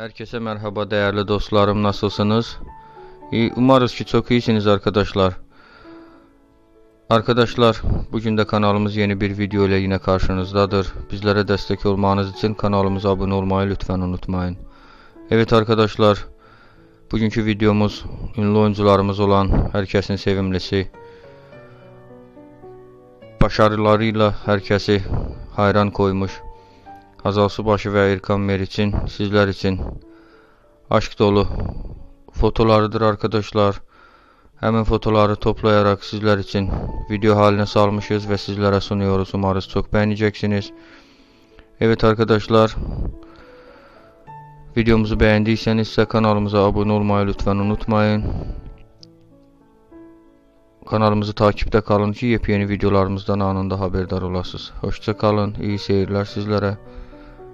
Herkese merhaba değerli dostlarım nasılsınız? Umarız ki çok iyisiniz arkadaşlar. Arkadaşlar bugün de kanalımız yeni bir video ile yine karşınızdadır. Bizlere destek olmanız için kanalımıza abone olmayı lütfen unutmayın. Evet arkadaşlar bugünkü videomuz ünlü oyuncularımız olan herkesin sevimlisi başarılarıyla herkesi hayran koymuş Hazal Subaşı ve Erkan Meriç'in sizler için aşk dolu fotolarıdır arkadaşlar. Hemen fotoları toplayarak sizler için video haline salmışız ve sizlere sunuyoruz. Umarız çok beğeneceksiniz. Evet arkadaşlar. Videomuzu beğendiyseniz ise kanalımıza abone olmayı lütfen unutmayın. Kanalımızı takipte kalın ki yepyeni videolarımızdan anında haberdar olasınız. Hoşça kalın, iyi seyirler sizlere.